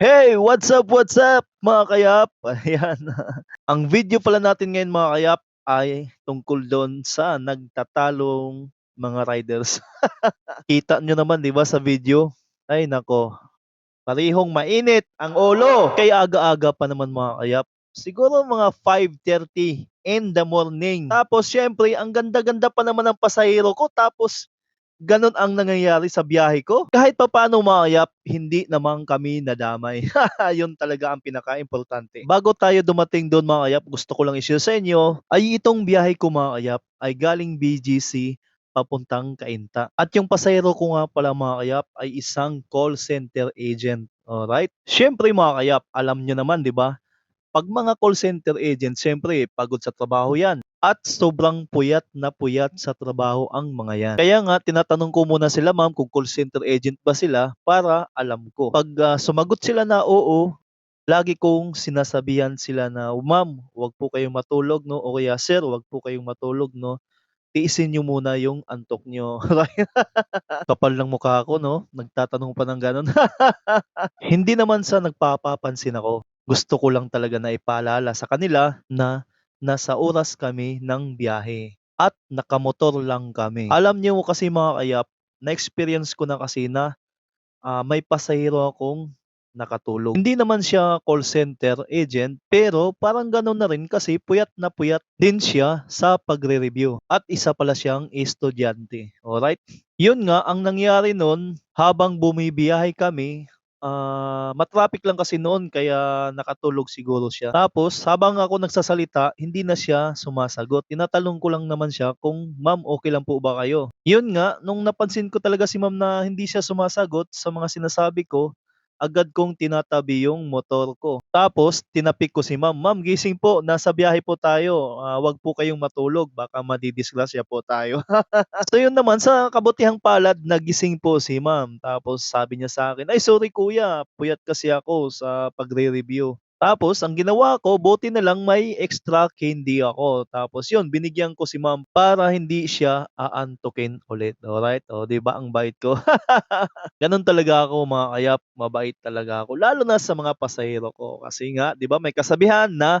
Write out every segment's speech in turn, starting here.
What's up, what's up mga kayap? Ayan. Ang video pala natin ngayon mga kayap ay tungkol doon sa nagtatalong mga riders. Kita nyo naman 'di ba sa video? Ay nako. Parehong mainit ang ulo. Kaya aga-aga pa naman mga kayap. Siguro mga 5:30 in the morning. Tapos syempre ang ganda-ganda pa naman ng pasahero ko tapos Ganon ang nangyayari sa biyahe ko. Kahit papaano mga kayap, hindi naman kami nadamay. Yun talaga ang pinaka-importante. Bago tayo dumating doon mga gusto ko lang i-share sa inyo, ay itong biyahe ko mga ay galing BGC papuntang Kainta. At yung pasahero ko nga pala mga ay isang call center agent. Alright? Siyempre mga kayap, alam nyo naman, di ba? Pag mga call center agent, siyempre, pagod sa trabaho yan. At sobrang puyat na puyat sa trabaho ang mga yan. Kaya nga, tinatanong ko muna sila ma'am kung call center agent ba sila para alam ko. Pag ah, sumagot sila na oo, lagi kong sinasabihan sila na, ma'am, wag po kayong matulog, no? O kaya, sir, wag po kayong matulog, no? Tiisin nyo muna yung antok nyo. Kapal ng mukha ko, no? Nagtatanong pa ng ganun. Hindi naman sa nagpapapansin ako. Gusto ko lang talaga na ipaalala sa kanila na nasa oras kami ng biyahe at nakamotor lang kami. Alam niyo kasi mga kayap, na-experience ko na kasi na ah, may pasahero akong nakatulog. Hindi naman siya call center agent, pero parang gano'n na rin kasi puyat na puyat din siya sa pagre-review. At isa pala siyang estudyante. Alright? Yun nga, ang nangyari noon, habang bumibiyahe kami, ah, matraffic lang kasi noon kaya nakatulog siguro siya. Tapos habang ako nagsasalita, hindi na siya sumasagot. Tinatanong ko lang naman siya kung, "Ma'am, okay lang po ba kayo?" Yun nga, nung napansin ko talaga si ma'am na hindi siya sumasagot sa mga sinasabi ko, agad kong tinatabi yung motor ko. Tapos tinapik ko si ma'am, "Ma'am, gising po, nasa biyahe po tayo. Ah, wag po kayong matulog, baka madidisgrasya po tayo." So yun naman, sa kabutihang palad, nagising po si ma'am. Tapos sabi niya sa akin, "Ay sorry kuya, puyat kasi ako sa pagre-review." Tapos ang ginawa ko, buti na lang may extra candy ako. Tapos yun, binigyan ko si ma'am para hindi siya aantukin ulit. Alright? O, di ba ang bait ko? Ganun talaga ako mga kayap, mabait talaga ako. Lalo na sa mga pasahero ko. Kasi nga, di ba may kasabihan na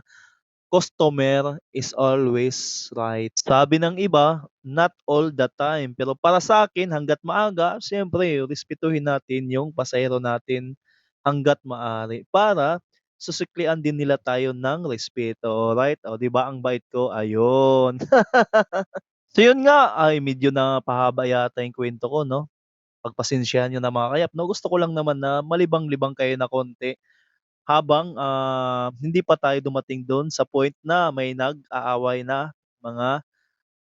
customer is always right. Sabi ng iba, not all the time. Pero para sa akin, hanggat maaga, siyempre, respetuhin natin yung pasahero natin hanggat maaari para susiklian din nila tayo ng respeto. Alright? O, di ba ang bait ko? Ayun. so yun nga, ay medyo na pahaba yata yung kwento ko, no? Pagpasensyahan nyo na mga kayap, no? Gusto ko lang naman na malibang-libang kayo na konti habang ah, hindi pa tayo dumating doon sa point na may nag-aaway na mga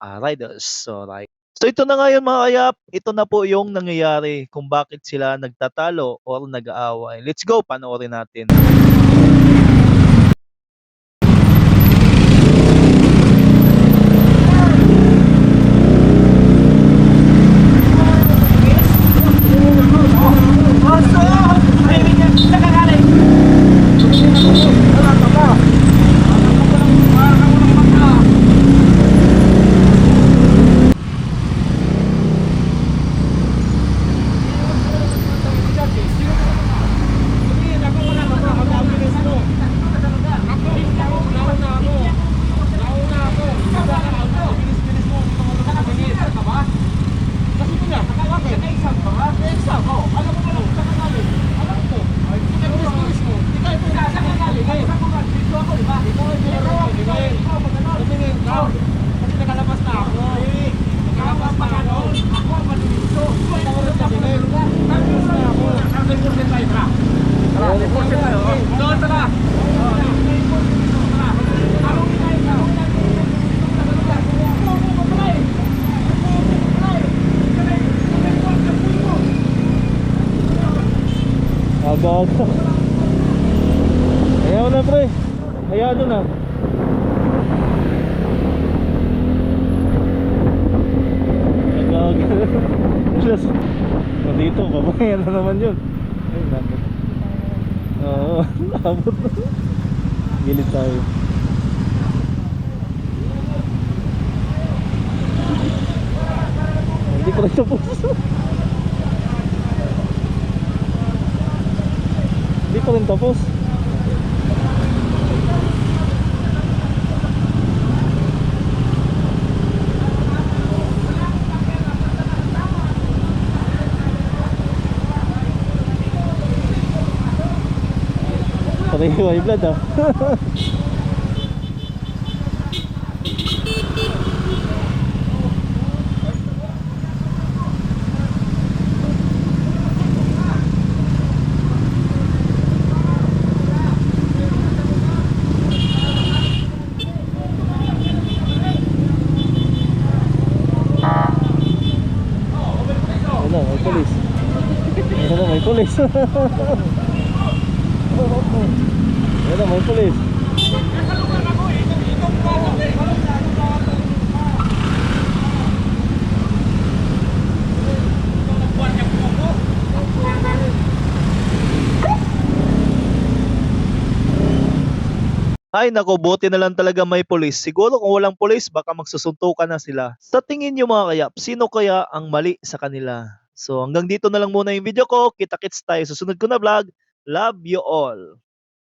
ah, riders. So, right. So ito na nga yun mga kayap, ito na po yung nangyayari kung bakit sila nagtatalo or nag-aaway. Let's go, panoorin natin. Aga-aga. Ayaw na pre. Ayaw na. Aga-aga. Plus, o dito, babayan na naman yun. Ay, naku. Oo, abot na. Gilid tayo. Hindi ko rin tapos. pa rin tapos. Pareho ay blood ah. Na, may pulis. Na, may pulis. Na, may pulis. Ay nako, buti na lang talaga may pulis. Siguro kung walang pulis, baka magsusuntukan na sila. Sa tingin nyo mga kayap, sino kaya ang mali sa kanila? So hanggang dito na lang muna yung video ko. Kita-kits tayo sa sunod ko na vlog. Love you all.